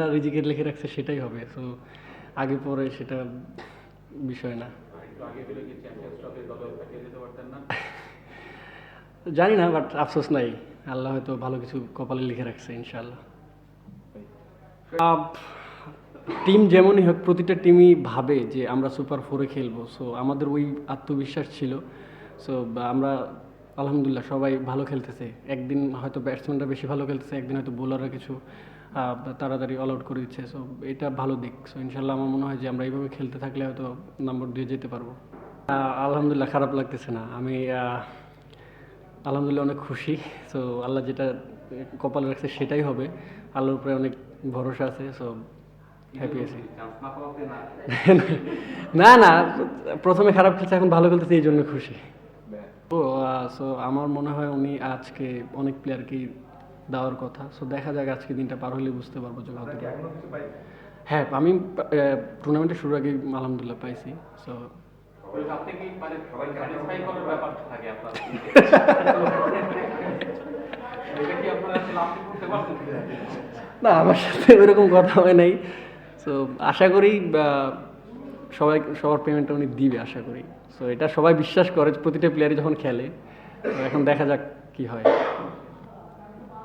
রিজিকের লিখে রাখছে, সেটাই হবে। তো আগে, পরে সেটা বিষয় না। জানি না বাট আফসোস নাই। আল্লাহ হয়তো ভালো কিছু কপালে লিখে রাখছে ইনশাল্লাহ টিম যেমনই হোক, প্রতিটা টিমই ভাবে যে আমরা সুপার ফোরে খেলব। সো আমাদের ওই আত্মবিশ্বাস ছিল। সো আমরা আলহামদুলিল্লাহ সবাই ভালো খেলতেছে। একদিন হয়তো ব্যাটসম্যানরা বেশি ভালো খেলতেছে একদিন হয়তো বোলাররা কিছু তাড়াতাড়ি অল আউট করে দিচ্ছে। সো এটা ভালো দিক। সো ইনশাল্লাহ আমার মনে হয় যে আমরা এইভাবে খেলতে থাকলে হয়তো নম্বর দিয়ে যেতে পারব। আলহামদুলিল্লাহ খারাপ লাগতেছে না। আমি আলহামদুলিল্লাহ অনেক খুশি। সো আল্লাহ যেটা কপালে রাখছে সেটাই হবে। আল্লাহর উপরে অনেক ভরসা আছে। সো হ্যাপি আছি। না না। না না প্রথমে খারাপ খেলছে এখন ভালো খেলতেছে এই জন্য খুশি। ও সো আমার মনে হয় উনি আজকে অনেক প্লেয়ারকেই দেওয়ার কথা। সো দেখা যাক আজকে দিনটা পার হলে বুঝতে পারব যে হ্যাঁ আমি টুর্নামেন্টের শুরুর আগেই আলহামদুলিল্লাহ পাইছি। সো মানে পারছেন? না আমার সাথে ওইরকম কথা হয় নাই। সো আশা করি সবাই, সবার পেমেন্টটা উনি দিবে আশা করি। সো এটা সবাই বিশ্বাস করে প্রতিটা প্লেয়ারই যখন খেলে এখন দেখা যাক কি হয়।